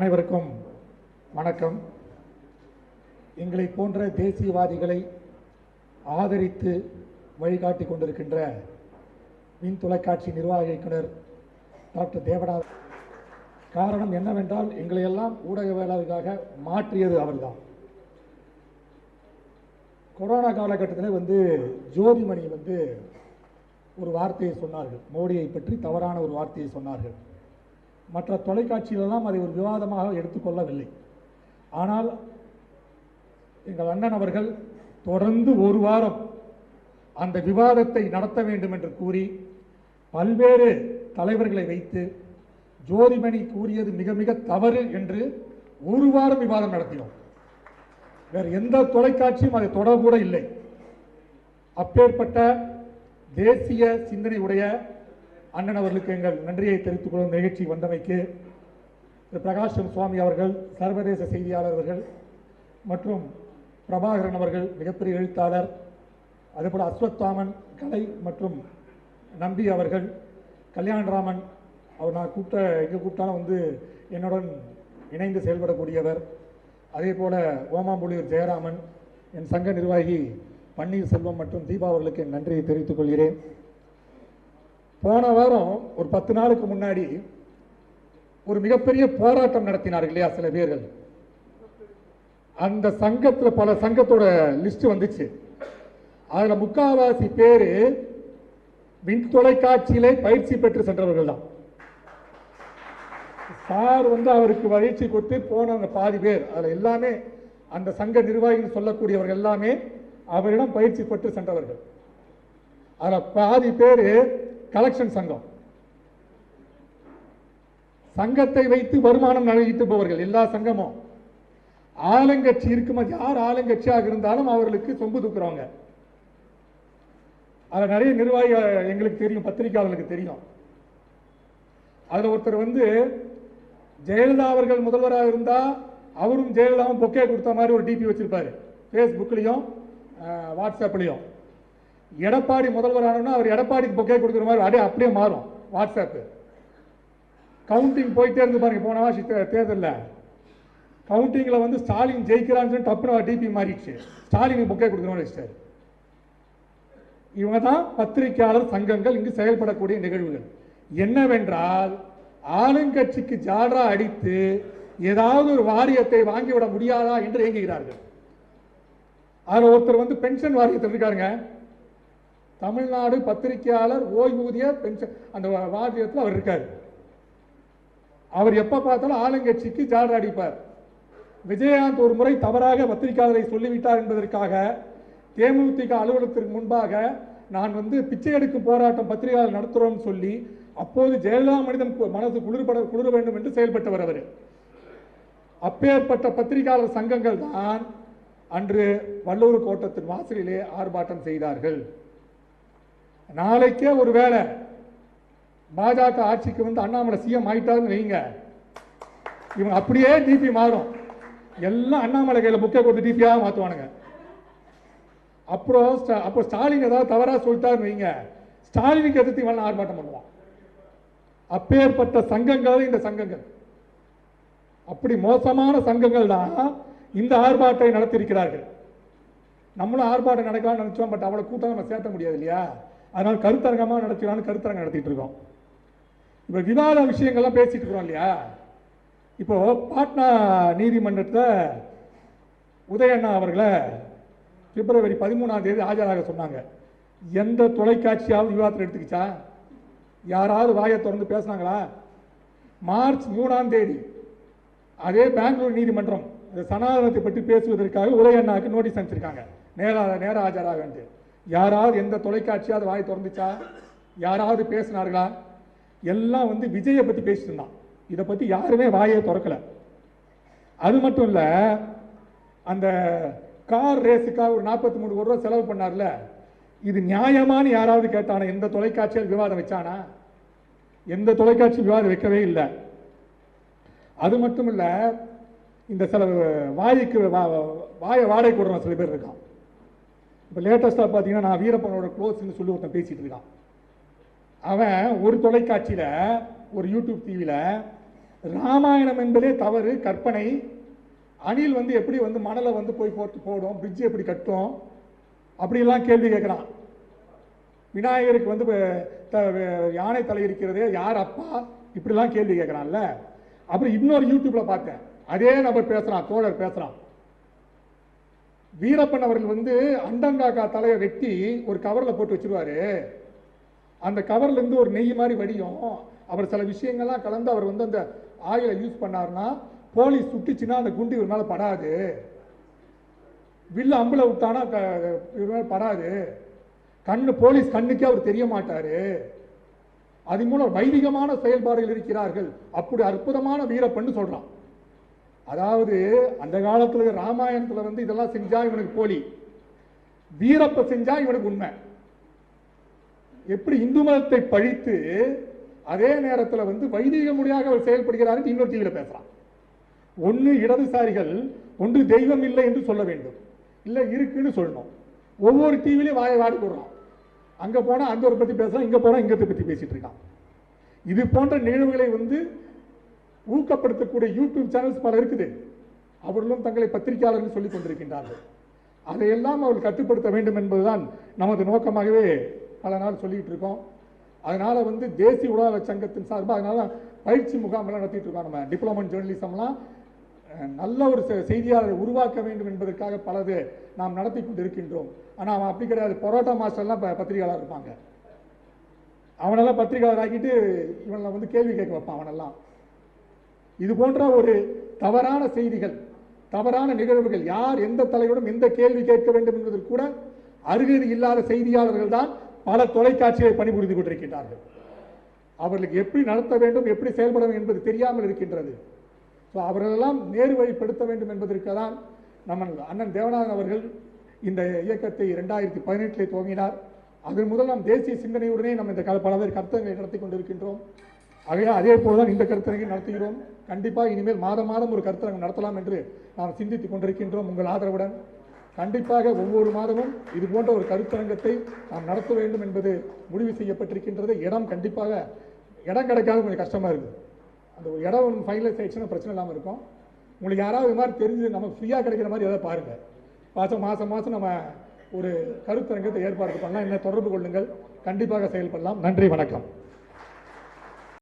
அனைவருக்கும் வணக்கம். எங்களை போன்ற தேசியவாதிகளை ஆதரித்து வழிகாட்டி கொண்டிருக்கின்ற மின் தொலைக்காட்சி நிர்வாக இயக்குனர் டாக்டர் தேவநாத். காரணம் என்னவென்றால் எங்களை எல்லாம் ஊடகவியலாளர்களாக மாற்றியது அவர்தான். கொரோனா காலகட்டத்தில் வந்து ஜோதிமணி வந்து ஒரு வார்த்தையை சொன்னார்கள். மோடியை பற்றி தவறான ஒரு வார்த்தையை சொன்னார்கள். மற்ற தொலைக்காட்சிகளெல்லாம் அதை ஒரு விவாதமாக எடுத்துக்கொள்ளவில்லை. ஆனால் எங்கள் அண்ணன் அவர்கள் தொடர்ந்து ஒரு வாரம் அந்த விவாதத்தை நடத்த வேண்டும் என்று கூறி பல்வேறு தலைவர்களை வைத்து ஜோதிமணி கூறியது மிக மிக தவறு என்று ஒரு வாரம் விவாதம் நடத்தினோம். வேறு எந்த தொலைக்காட்சியும் அதை தொடர்பூட இல்லை. அப்பேற்பட்ட தேசிய சிந்தனை உடைய அண்ணன் அவர்களுக்கு எங்கள் நன்றியை தெரிவித்துக் கொள்ளும் நிகழ்ச்சி வந்தமைக்கு திரு. பிரகாஷம் சுவாமி அவர்கள் சர்வதேச செய்தியாளர் அவர்கள் மற்றும் பிரபாகரன் அவர்கள் மிகப்பெரிய எழுத்தாளர் அதேபோல் அஸ்வத்தாமன் கலை மற்றும் நம்பி அவர்கள் கல்யாணராமன் அவர் நான் கூப்பிட்ட எங்கே கூப்பிட்டாலும் வந்து என்னுடன் இணைந்து செயல்படக்கூடியவர். அதே போல் ஓமாம்புலியூர் ஜெயராமன் என் சங்க நிர்வாகி பன்னீர்செல்வம் மற்றும் தீபா அவர்களுக்கு என் நன்றியை தெரிவித்துக் கொள்கிறேன். போன வாரம் ஒரு பத்து நாளுக்கு முன்னாடி ஒரு மிகப்பெரிய போராட்டம் நடத்தினார்கள் இல்லையா சில பேர்கள்? அந்த சங்கத்தில் பல சங்கத்தோட லிஸ்ட் வந்துச்சு. அதில் முக்காவாசி பேர் மின் தொலைக்காட்சியிலே பயிற்சி பெற்று சென்றவர்கள் தான். சார் வந்து அவருக்கு பயிற்சி கொடுத்து போனவங்க பாதி பேர் அதில் எல்லாமே அந்த சங்க நிர்வாகிகள் சொல்லக்கூடியவர்கள் எல்லாமே அவரிடம் பயிற்சி பெற்று சென்றவர்கள். அதில் பாதி பேர் கலெக்ஷன் சங்கம். சங்கத்தை வைத்து வருமானம் ஈட்டுபவர்கள் எல்லா சங்கமும். ஆளுங்கட்சி இருக்குமா? யார் ஆளுங்கட்சியாக இருந்தாலும் அவர்களுக்கு சொம்பு தூக்குறவங்க. அதில் நிறைய நிர்வாகி எங்களுக்கு தெரியும் பத்திரிகையாளர்களுக்கு தெரியும். அதில் ஒருத்தர் வந்து ஜெயலலிதா அவர்கள் முதல்வராக இருந்தால் அவரும் ஜெயலலிதாவும் பொக்கே கொடுத்த மாதிரி ஒரு டிபி வச்சிருப்பாரு. ஃபேஸ்புக்லேயும் வாட்ஸ்அப்லேயும் எடப்பாடி முதல்வர் முதல்வரானோன்னா அவர் எடப்பாடிக்கு பொக்கே கொடுக்குற மாதிரி அப்படியே அப்படியே மாறும். வாட்ஸ்அப். கவுண்டிங் போயிட்டே இருந்து பாருங்க போன வாசி தேர்தலில். கவுண்டிங்கில் வந்து ஸ்டாலின் ஜெயிக்கிறான்னு சொல்லி டப்புனு டிபி மாறிடுச்சு. ஸ்டாலினுக்கு பொக்கே கொடுக்குற மாதிரி வச்சிட்டாரு. இவங்க தான் பத்திரிகையாளர் சங்கங்கள் இங்கு செயல்படக்கூடிய நிகழ்வுகள். என்னவென்றால் ஆளுங்கட்சிக்கு ஜாடரா அடித்து ஏதாவது ஒரு வாரியத்தை வாங்கிவிட முடியாதா என்று இயங்குகிறார்கள் அதில் ஒருத்தர் வந்து பென்ஷன் வாரியத்தில் இருக்காருங்க. தமிழ்நாடு பத்திரிகையாளர் ஓய்வூதிய பென்ஷன் அந்த வாரியத்தில் அவர் இருக்கார். அவர் எப்போ பார்த்தாலும் ஆளுங்கட்சிக்கு ஜாடர் அடிப்பார். விஜயகாந்த் ஒரு முறை தவறாக பத்திரிகையாளரை சொல்லிவிட்டார் என்பதற்காக தேமுதிக அலுவலகத்திற்கு முன்பாக நான் வந்து பிச்சை எடுக்கும் போராட்டம் பத்திரிகையாளர் நடத்துகிறோம் சொல்லி அப்போது ஜெயலலிதா மனிதன் கு- குளிர்பட குளிர வேண்டும் என்று செயல்பட்டவர் அவர். அப்பேற்பட்ட பத்திரிகையாளர் சங்கங்கள் தான் அன்று வள்ளூர் கோட்டத்தின் வாசலிலே ஆர்ப்பாட்டம் செய்தார்கள். நாளைக்கே ஒரு வேலை பாஜக ஆட்சிக்கு வந்து அண்ணாமலை சிஎம் ஆயிட்டாருன்னு வைங்க. இவங்க அப்படியே டிபி மாறும். எல்லாம் அண்ணாமலை கையில் புக்கை கொடுத்து டிபியாக மாற்றுவானுங்க அப்புறம் அப்போ ஸ்டாலின் ஏதாவது தவறாக சொல்லிட்டாருன்னு வைங்க. ஸ்டாலினுக்கு எதிர்த்து இவன் ஆர்ப்பாட்டம் பண்ணுவான். அப்பேற்பட்ட சங்கங்கள் இந்த சங்கங்கள். அப்படி மோசமான சங்கங்கள் தான் இந்த ஆர்ப்பாட்டத்தை நடத்தியிருக்கிறார்கள். நம்மளும் ஆர்ப்பாட்டம் நடக்கலாம்னு நினச்சோம் பட் அவளை கூட்டம் நம்ம சேர்த்த முடியாது இல்லையா? அதனால் கருத்தரங்கமாக நடத்தலாம்னு கருத்தரங்கம் நடத்திட்டு இருக்கோம். இப்போ விவாத விஷயங்கள்லாம் பேசிட்டு இருக்கிறோம் இல்லையா? இப்போ பாட்னா நீதிமன்றத்தில் உதயண்ணா அவர்களை பிப்ரவரி பதிமூணாம் தேதி ஆஜராக சொன்னாங்க. எந்த தொலைக்காட்சியாவது விவாதத்தில் எடுத்துக்கிச்சா? யாராவது வாயை திறந்து பேசினாங்களா? மார்ச் மூணாம் தேதி அதே பெங்களூர் நீதிமன்றம் இந்த சனாதனத்தை பற்றி பேசுவதற்காக உதயண்ணாவுக்கு நோட்டீஸ் அனுப்பிச்சிருக்காங்க. நேராக நேர ஆஜராக யாராவது எந்த தொலைக்காட்சியாவது வாய் திறந்துச்சா? யாராவது பேசினார்களா? எல்லாம் வந்து விஜயை பற்றி பேசிட்டு இருந்தான். இதை பற்றி யாருமே வாயை திறக்கல. அது மட்டும் இல்லை அந்த கார் ரேஸுக்காக ஒரு நாற்பத்தி மூணு கோடி ரூபா செலவு பண்ணார்ல. இது நியாயமான்னு யாராவது கேட்டானா? எந்த தொலைக்காட்சியில் விவாதம் வச்சானா? எந்த தொலைக்காட்சி விவாதம் வைக்கவே இல்லை. அது மட்டும் இல்லை இந்த சில வாய்க்கு வா- வாயை வாடகை கொடுறோம் சில பேர் இருக்கான். இப்போ லேட்டஸ்ட்டாக பார்த்தீங்கன்னா நான் வீரப்பனோட க்ளோஸ்ன்னு சொல்லி ஒருத்தன் பேசிகிட்டு இருக்கான். அவன் ஒரு தொலைக்காட்சியில் ஒரு யூடியூப் டிவியில் ராமாயணம் என்பதே தவறு கற்பனை. அணில் வந்து எப்படி வந்து மணலை வந்து போய் போட்டு போடும் பிரிட்ஜ் எப்படி கட்டும் அப்படிலாம் கேள்வி கேட்குறான். விநாயகருக்கு வந்து த- யானை தலை இருக்கிறதே யார் அப்பா? இப்படிலாம் கேள்வி கேட்குறான்ல. அப்புறம் இன்னொரு யூடியூப்பில் பார்த்தேன். அதே நபர் பேசுகிறான் தோழர் பேசுகிறான் வீரப்பன் அவர்கள் வந்து அண்டங்காக்கா தலையை வெட்டி ஒரு கவரில் போட்டு வச்சிருவாரு. அந்த கவர்லேருந்து ஒரு நெய் மாதிரி வடியும். அவர் சில விஷயங்கள்லாம் கலந்து அவர் வந்து அந்த ஆயிலை யூஸ் பண்ணாருன்னா போலீஸ் சுட்டுச்சுன்னா அந்த குண்டு இவர் மேலே படாது. வில்லு அம்புல விட்டானா இவர் மேலே படாது. கண்ணு போலீஸ் கண்ணுக்கே அவர் தெரிய மாட்டார். அது மூலம் வைதிகமான செயல்பாடுகள் இருக்கிறார்கள். அப்படி அற்புதமான வீரப்பன்னு சொல்கிறான் அதாவது அந்த காலத்துல ராமாயணத்தில் வந்து இதெல்லாம் செஞ்சா இவனுக்கு போலி. வீரப்ப செஞ்சா இவனுக்கு உண்மை. எப்படி இந்து மதத்தை பழித்து அதே நேரத்தில் வந்து வைதிக மொழியாக அவர் செயல்படுகிறார் இன்னொரு டிவியில் பேசுறான். ஒன்று இடதுசாரிகள் ஒன்று தெய்வம் இல்லை என்று சொல்ல வேண்டும். இல்லை இருக்குன்னு சொல்லணும். ஒவ்வொரு டிவிலையும் வாயை வாடி போடுறான். அங்கே போனால் அந்த ஒரு பற்றி பேசுகிறான் இங்கே போனால் இங்கத்தை பற்றி பேசிகிட்டு இருக்கான். இது போன்ற நிகழ்வுகளை வந்து ஊக்கப்படுத்தக்கூடிய யூடியூப் சேனல்ஸ் பல இருக்குது. அவர்களும் தங்களை பத்திரிகையாளர்கள் சொல்லிக் கொண்டிருக்கின்றார்கள். அதையெல்லாம் அவர்கள் கட்டுப்படுத்த வேண்டும் என்பதுதான் நமது நோக்கமாகவே பல நாள் சொல்லிட்டு இருக்கோம். அதனால வந்து தேசிய உலக சங்கத்தின் சார்பாக அதனால பயிற்சி முகாம்லாம் நடத்திட்டு இருக்கோம். நம்ம டிப்ளமோ ஜேர்னலிசம்லாம் நல்ல ஒரு செ- செய்தியாளரை உருவாக்க வேண்டும் என்பதற்காக பலது நாம் நடத்தி கொண்டிருக்கின்றோம். ஆனால் அவன் அப்படி கிடையாது. பரோட்டா மாஸ்டர்லாம் பத்திரிகையாளர் இருப்பாங்க. அவனெல்லாம் பத்திரிகையாளர் ஆக்கிட்டு இவனை வந்து கேள்வி கேட்க வைப்பான் அவனெல்லாம். இது போன்ற ஒரு தவறான செய்திகள் தவறான நிகழ்வுகள் யார் எந்த தலைவரும் எந்த கேள்வி கேட்க வேண்டும் என்பதில் கூட அருகது இல்லாத செய்தியாளர்கள் தான் பல தொலைக்காட்சிகளை பணிபுரிந்து கொண்டிருக்கின்றார்கள். அவர்களுக்கு எப்படி நடத்த வேண்டும் எப்படி செயல்பட வேண்டும் என்பது தெரியாமல் இருக்கின்றது. ஸோ அவர்களெல்லாம் நேரு வழிப்படுத்த வேண்டும் என்பதற்கு தான் நம்ம அண்ணன் தேவநாதன் அவர்கள் இந்த இயக்கத்தை ரெண்டாயிரத்தி பதினெட்டிலே துவங்கினார். அதன் முதல் நாம் தேசிய சிந்தனையுடனே நம்ம இந்த க- பேர் கருத்தங்களை நடத்தி கொண்டிருக்கின்றோம். ஆகையா அதே போலதான் இந்த கருத்தரங்கை நடத்துகிறோம். கண்டிப்பாக இனிமேல் மாதம் மாதம் ஒரு கருத்தரங்கம் நடத்தலாம் என்று நாம் சிந்தித்துக் கொண்டிருக்கின்றோம் உங்கள் ஆதரவுடன். கண்டிப்பாக ஒவ்வொரு மாதமும் இது போன்ற ஒரு கருத்தரங்கத்தை நாம் நடத்த வேண்டும் என்பது முடிவு செய்யப்பட்டிருக்கின்றது. இடம் கண்டிப்பாக இடம் கிடைக்காத கொஞ்சம் கஷ்டமாக இருக்குது அந்த ஒரு இடம் ஃபைனலைஸ் ஆயிடுச்சுன்னா பிரச்சனை இல்லாமல் இருக்கும். உங்களுக்கு யாராவது இது மாதிரி தெரிஞ்சு நம்ம ஃப்ரீயாக கிடைக்கிற மாதிரி எதாவது பாருங்கள் மாதம் மாதம் மாதம் நம்ம ஒரு கருத்தரங்கத்தை ஏற்பாடு பண்ணலாம். என்ன தொடர்பு கொள்ளுங்கள். கண்டிப்பாக செயல்படலாம். நன்றி வணக்கம்.